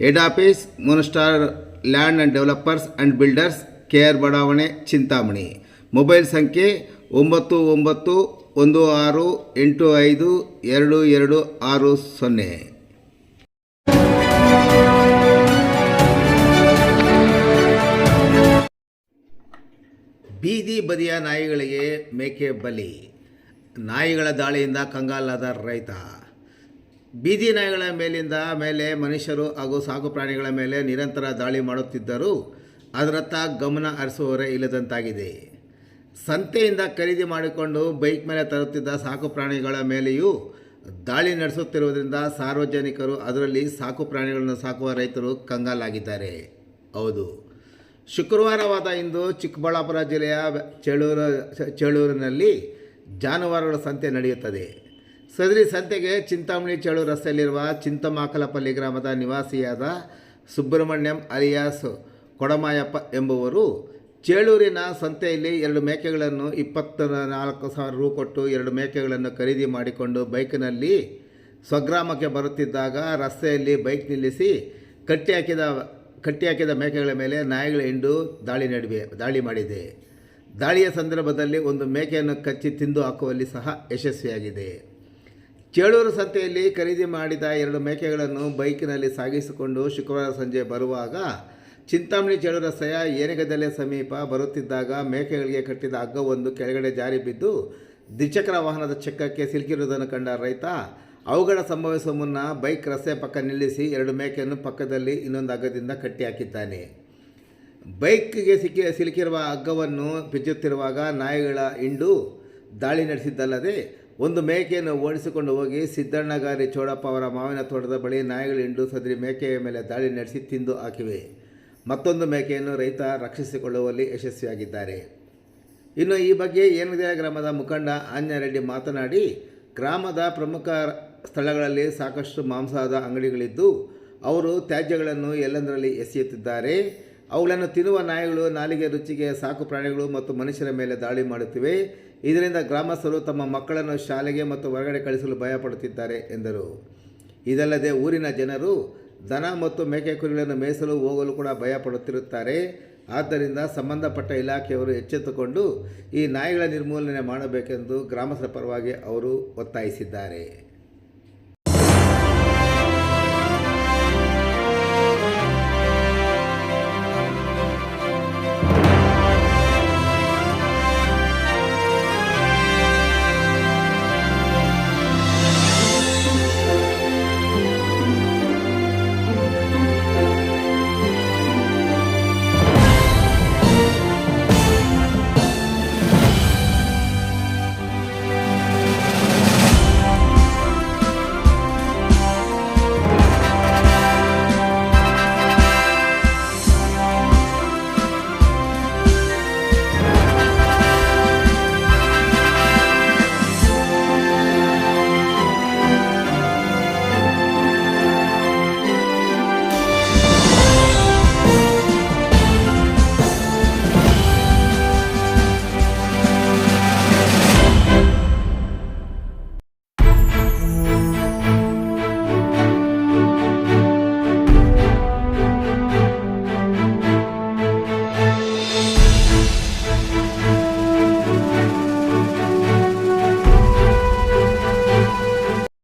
Head office moonstar land and developers and builders K R ಬಡಾವಣೆ Chintamani mobile ಸಂಖ್ಯೆ ಒಂಬತ್ತು ಒಂಬತ್ತು ಒಂದು ಆರು ಎಂಟು ಐದು ಎರಡು ಎರಡು ಆರು ಸೊನ್ನೆ. ಬೀದಿ ಬದಿಯ ನಾಯಿಗಳಿಗೆ ಮೇಕೆ ಬಲಿ. ನಾಯಿಗಳ ದಾಳಿಯಿಂದ ಕಂಗಾಲಾದ ರೈತ. ಬೀದಿ ನಾಯಿಗಳ ಮೇಲಿಂದ ಮೇಲೆ ಮನುಷ್ಯರು ಹಾಗೂ ಸಾಕು ಪ್ರಾಣಿಗಳ ಮೇಲೆ ನಿರಂತರ ದಾಳಿ ಮಾಡುತ್ತಿದ್ದರೂ ಅದರತ್ತ ಗಮನ ಹರಿಸುವವರೇ ಇಲ್ಲದಂತಾಗಿದೆ. ಸಂತೆಯಿಂದ ಖರೀದಿ ಮಾಡಿಕೊಂಡು ಬೈಕ್ ಮೇಲೆ ತರುತ್ತಿದ್ದ ಸಾಕು ಪ್ರಾಣಿಗಳ ಮೇಲೆಯೂ ದಾಳಿ ನಡೆಸುತ್ತಿರುವುದರಿಂದ ಸಾರ್ವಜನಿಕರು ಅದರಲ್ಲಿ ಸಾಕು ಪ್ರಾಣಿಗಳನ್ನು ಸಾಕುವ ರೈತರು ಕಂಗಾಲಾಗಿದ್ದಾರೆ. ಹೌದು. ಶುಕ್ರವಾರವಾದ ಇಂದು ಚಿಕ್ಕಬಳ್ಳಾಪುರ ಜಿಲ್ಲೆಯ ಚೇಳೂರು, ಚೇಳೂರಿನಲ್ಲಿ ಜಾನುವಾರುಗಳ ಸಂತೆ ನಡೆಯುತ್ತದೆ. ಸದರಿ ಸಂತೆಗೆ ಚಿಂತಾಮಣಿ ಚಳು ರಸ್ತೆಯಲ್ಲಿರುವ ಚಿಂತಮಾಕಲಪಲ್ಲಿ ಗ್ರಾಮದ ನಿವಾಸಿಯಾದ ಸುಬ್ರಹ್ಮಣ್ಯಂ ಅಲಿಯಾಸ್ ಕೊಡಮಾಯಪ್ಪ ಎಂಬುವರು ಚೇಳೂರಿನ ಸಂತೆಯಲ್ಲಿ ಎರಡು ಮೇಕೆಗಳನ್ನು ಇಪ್ಪತ್ತ ನಾಲ್ಕು ಸಾವಿರ ರೂ ಕೊಟ್ಟು ಎರಡು ಮೇಕೆಗಳನ್ನು ಖರೀದಿ ಮಾಡಿಕೊಂಡು ಬೈಕ್ನಲ್ಲಿ ಸ್ವಗ್ರಾಮಕ್ಕೆ ಬರುತ್ತಿದ್ದಾಗ ರಸ್ತೆಯಲ್ಲಿ ಬೈಕ್ ನಿಲ್ಲಿಸಿ ಕಟ್ಟಿ ಹಾಕಿದ ಕಟ್ಟಿ ಹಾಕಿದ ಮೇಕೆಗಳ ಮೇಲೆ ನಾಯಿಗಳ ಹಿಂಡು ದಾಳಿ ನಡುವೆ ದಾಳಿ ಮಾಡಿದೆ. ದಾಳಿಯ ಸಂದರ್ಭದಲ್ಲಿ ಒಂದು ಮೇಕೆಯನ್ನು ಕಚ್ಚಿ ತಿಂದು ಹಾಕುವಲ್ಲಿ ಸಹ ಯಶಸ್ವಿಯಾಗಿದೆ. ಚೇಳೂರು ಸಂತೆಯಲ್ಲಿ ಖರೀದಿ ಮಾಡಿದ ಎರಡು ಮೇಕೆಗಳನ್ನು ಬೈಕಿನಲ್ಲಿ ಸಾಗಿಸಿಕೊಂಡು ಶುಕ್ರವಾರ ಸಂಜೆ ಬರುವಾಗ ಚಿಂತಾಮಣಿ ಚೇಳೂರು ರಸ್ತೆಯ ಏನಿಗದಲೆ ಸಮೀಪ ಬರುತ್ತಿದ್ದಾಗ ಮೇಕೆಗಳಿಗೆ ಕಟ್ಟಿದ ಹಗ್ಗವೊಂದು ಕೆಳಗಡೆ ಜಾರಿ ಬಿದ್ದು ದ್ವಿಚಕ್ರ ವಾಹನದ ಚಕ್ಕಕ್ಕೆ ಸಿಲುಕಿರುವುದನ್ನು ಕಂಡ ರೈತ, ಅವುಗಳ ಸಂಭವಿಸುವ ಮುನ್ನ ಬೈಕ್ ರಸ್ತೆ ಪಕ್ಕ ನಿಲ್ಲಿಸಿ ಎರಡು ಮೇಕೆಯನ್ನು ಪಕ್ಕದಲ್ಲಿ ಇನ್ನೊಂದು ಹಗ್ಗದಿಂದ ಕಟ್ಟಿಹಾಕಿದ್ದಾನೆ. ಬೈಕ್ಗೆ ಸಿಕ್ಕಿ ಸಿಲುಕಿರುವ ಹಗ್ಗವನ್ನು ಬಿಚ್ಚುತ್ತಿರುವಾಗ ನಾಯಿಗಳ ಹಿಂಡು ದಾಳಿ ನಡೆಸಿದ್ದಲ್ಲದೆ ಒಂದು ಮೇಕೆಯನ್ನು ಓಡಿಸಿಕೊಂಡು ಹೋಗಿ ಸಿದ್ದಣ್ಣಗಾರಿ ಚೋಡಪ್ಪ ಅವರ ಮಾವಿನ ತೋಟದ ಬಳಿ ನಾಯಿಗಳು ಹಿಂಡು ಸದರಿ ಮೇಕೆಯ ಮೇಲೆ ದಾಳಿ ನಡೆಸಿ ತಿಂದು ಹಾಕಿವೆ. ಮತ್ತೊಂದು ಮೇಕೆಯನ್ನು ರೈತ ರಕ್ಷಿಸಿಕೊಳ್ಳುವಲ್ಲಿ ಯಶಸ್ವಿಯಾಗಿದ್ದಾರೆ. ಇನ್ನು ಈ ಬಗ್ಗೆ ಏನಿದೆ ಗ್ರಾಮದ ಮುಖಂಡ ಆಂಜನರೆಡ್ಡಿ ಮಾತನಾಡಿ, ಗ್ರಾಮದ ಪ್ರಮುಖ ಸ್ಥಳಗಳಲ್ಲಿ ಸಾಕಷ್ಟು ಮಾಂಸದ ಅಂಗಡಿಗಳಿದ್ದು, ಅವರು ತ್ಯಾಜ್ಯಗಳನ್ನು ಎಲ್ಲೆಂದರಲ್ಲಿ ಎಸೆಯುತ್ತಿದ್ದಾರೆ? ಅವುಗಳನ್ನು ತಿನ್ನುವ ನಾಯಿಗಳು ನಾಲಿಗೆ ರುಚಿಗೆ ಸಾಕು ಪ್ರಾಣಿಗಳು ಮತ್ತು ಮನುಷ್ಯರ ಮೇಲೆ ದಾಳಿ ಮಾಡುತ್ತಿವೆ. ಇದರಿಂದ ಗ್ರಾಮಸ್ಥರು ತಮ್ಮ ಮಕ್ಕಳನ್ನು ಶಾಲೆಗೆ ಮತ್ತು ಹೊರಗಡೆ ಕಳಿಸಲು ಭಯಪಡುತ್ತಿದ್ದಾರೆ, ಎಂದರು. ಇದಲ್ಲದೆ ಊರಿನ ಜನರು ದನ ಮತ್ತು ಮೇಕೆ ಕುರಿಗಳನ್ನು ಮೇಯಿಸಲು ಹೋಗಲು ಕೂಡ ಭಯಪಡುತ್ತಿರುತ್ತಾರೆ. ಆದ್ದರಿಂದ ಸಂಬಂಧಪಟ್ಟ ಇಲಾಖೆಯವರು ಎಚ್ಚೆತ್ತುಕೊಂಡು ಈ ನಾಯಿಗಳ ನಿರ್ಮೂಲನೆ ಮಾಡಬೇಕೆಂದು ಗ್ರಾಮಸ್ಥರ ಪರವಾಗಿ ಅವರು ಒತ್ತಾಯಿಸಿದ್ದಾರೆ.